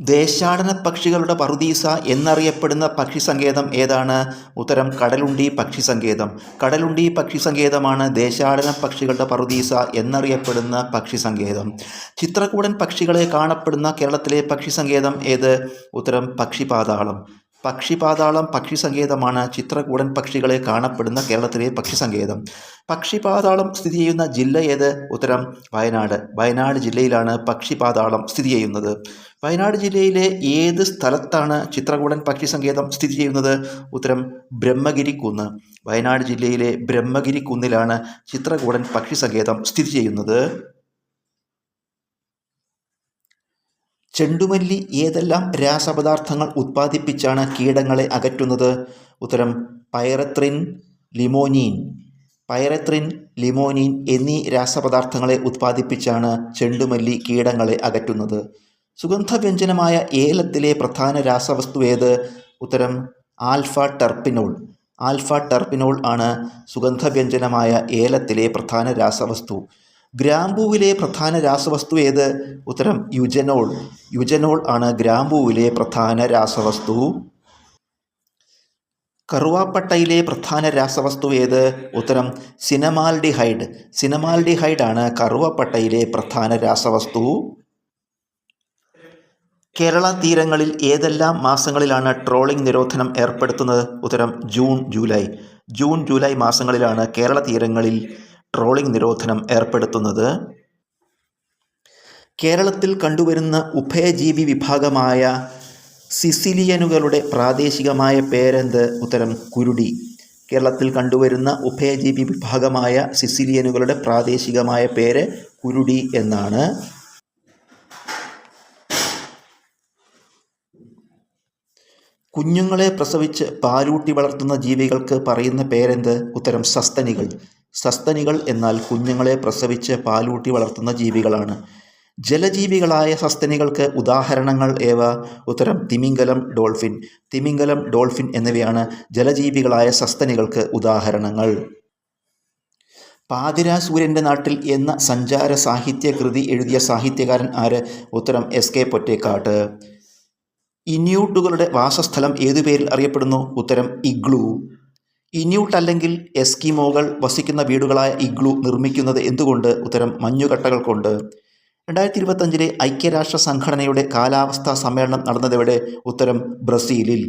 ദേശാടന പക്ഷികളുടെ പറുദീസ എന്നറിയപ്പെടുന്ന പക്ഷി സങ്കേതം ഏതാണ്? ഉത്തരം കടലുണ്ടി പക്ഷി സങ്കേതം കടലുണ്ടി പക്ഷി സങ്കേതമാണ് ദേശാടന പക്ഷികളുടെ പറുദീസ എന്നറിയപ്പെടുന്ന പക്ഷി സങ്കേതം ചിത്രകൂടൻ പക്ഷികളെ കാണപ്പെടുന്ന കേരളത്തിലെ പക്ഷി സങ്കേതം ഏത്? ഉത്തരം പക്ഷിപാതാളം. പക്ഷിപാതാളം പക്ഷി സങ്കേതമാണ് ചിത്രകൂടൻ പക്ഷികളെ കാണപ്പെടുന്ന കേരളത്തിലെ പക്ഷി സങ്കേതം പക്ഷിപാതാളം സ്ഥിതി ചെയ്യുന്ന ജില്ല ഏത്? ഉത്തരം വയനാട്. വയനാട് ജില്ലയിലാണ് പക്ഷിപാതാളം സ്ഥിതി ചെയ്യുന്നത്. വയനാട് ജില്ലയിലെ ഏത് സ്ഥലത്താണ് ചിത്രകൂടൻ പക്ഷി സങ്കേതം സ്ഥിതി ചെയ്യുന്നത്? ഉത്തരം ബ്രഹ്മഗിരി കുന്ന് വയനാട് ജില്ലയിലെ ബ്രഹ്മഗിരി കുന്നിലാണ് ചിത്രകൂടൻ പക്ഷി സങ്കേതം സ്ഥിതി ചെയ്യുന്നത്. ചെണ്ടുമല്ലി ഏതെല്ലാം രാസപദാർത്ഥങ്ങൾ ഉത്പാദിപ്പിച്ചാണ് കീടങ്ങളെ അകറ്റുന്നത്? ഉത്തരം പൈറത്രിൻ ലിമോനീൻ. പൈറത്രിൻ ലിമോനീൻ എന്നീ രാസപദാർത്ഥങ്ങളെ ഉത്പാദിപ്പിച്ചാണ് ചെണ്ടുമല്ലി കീടങ്ങളെ അകറ്റുന്നത്. സുഗന്ധവ്യഞ്ജനമായ ഏലത്തിലെ പ്രധാന രാസവസ്തു ഏത്? ഉത്തരം ആൽഫ ടെർപ്പിനോൾ. ആൽഫ ടെർപ്പിനോൾ ആണ് സുഗന്ധവ്യഞ്ജനമായ ഏലത്തിലെ പ്രധാന രാസവസ്തു. ഗ്രാമ്പൂവിലെ പ്രധാന രാസവസ്തു ഏത്? ഉത്തരം യുജനോൾ. യുജനോൾ ആണ് ഗ്രാമ്പൂവിലെ പ്രധാന രാസവസ്തു. കറുവാപ്പട്ടയിലെ പ്രധാന രാസവസ്തു ഏത്? ഉത്തരം സിനമാൽഡിഹൈഡ്. സിനമാൽഡിഹൈഡ് ആണ് കറുവാപ്പട്ടയിലെ പ്രധാന രാസവസ്തു. കേരള തീരങ്ങളിൽ ഏതെല്ലാം മാസങ്ങളിലാണ് ട്രോളിംഗ് നിരോധനം ഏർപ്പെടുത്തുന്നത്? ഉത്തരം ജൂൺ ജൂലൈ. ജൂൺ ജൂലൈ മാസങ്ങളിലാണ് കേരള തീരങ്ങളിൽ ട്രോളിംഗ് നിരോധനം ഏർപ്പെടുത്തുന്നത്? കേരളത്തിൽ കണ്ടുവരുന്ന ഉഭയജീവി വിഭാഗമായ സിസിലിയനുകളുടെ പ്രാദേശികമായ പേരെന്ത്? ഉത്തരം കുരുടി. കേരളത്തിൽ കണ്ടുവരുന്ന ഉഭയജീവി വിഭാഗമായ സിസിലിയനുകളുടെ പ്രാദേശികമായ പേര് കുരുടി എന്നാണ്. കുഞ്ഞുങ്ങളെ പ്രസവിച്ച് പാലൂട്ടി വളർത്തുന്ന ജീവികൾക്ക് പറയുന്ന പേരെന്ത്? ഉത്തരം സസ്തനികൾ. സസ്തനികൾ എന്നാൽ കുഞ്ഞുങ്ങളെ പ്രസവിച്ച് പാലൂട്ടി വളർത്തുന്ന ജീവികളാണ്. ജലജീവികളായ സസ്തനികൾക്ക് ഉദാഹരണങ്ങൾ ഏവ? ഉത്തരം തിമിംഗലം ഡോൾഫിൻ. തിമിംഗലം ഡോൾഫിൻ എന്നിവയാണ് ജലജീവികളായ സസ്തനികൾക്ക് ഉദാഹരണങ്ങൾ. പാതിരാ സൂര്യന്റെ നാട്ടിൽ എന്ന സഞ്ചാര സാഹിത്യ കൃതി എഴുതിയ സാഹിത്യകാരൻ ആര്? ഉത്തരം എസ്. കെ. പൊറ്റേക്കാട്ട്. ഇന്യൂട്ടുകളുടെ വാസസ്ഥലം ഏതു പേരിൽ അറിയപ്പെടുന്നു? ഉത്തരം ഇഗ്ലു. ഇന്യൂട്ട് അല്ലെങ്കിൽ എസ്കിമോകൾ വസിക്കുന്ന വീടുകളായ ഇഗ്ലു നിർമ്മിക്കുന്നത് എന്തുകൊണ്ട്? ഉത്തരം മഞ്ഞുകട്ടകൾ കൊണ്ട് രണ്ടായിരത്തി ഇരുപത്തഞ്ചിലെ ഐക്യരാഷ്ട്ര സംഘടനയുടെ കാലാവസ്ഥാ സമ്മേളനം നടന്നതെവിടെ? ഉത്തരം ബ്രസീലിൽ.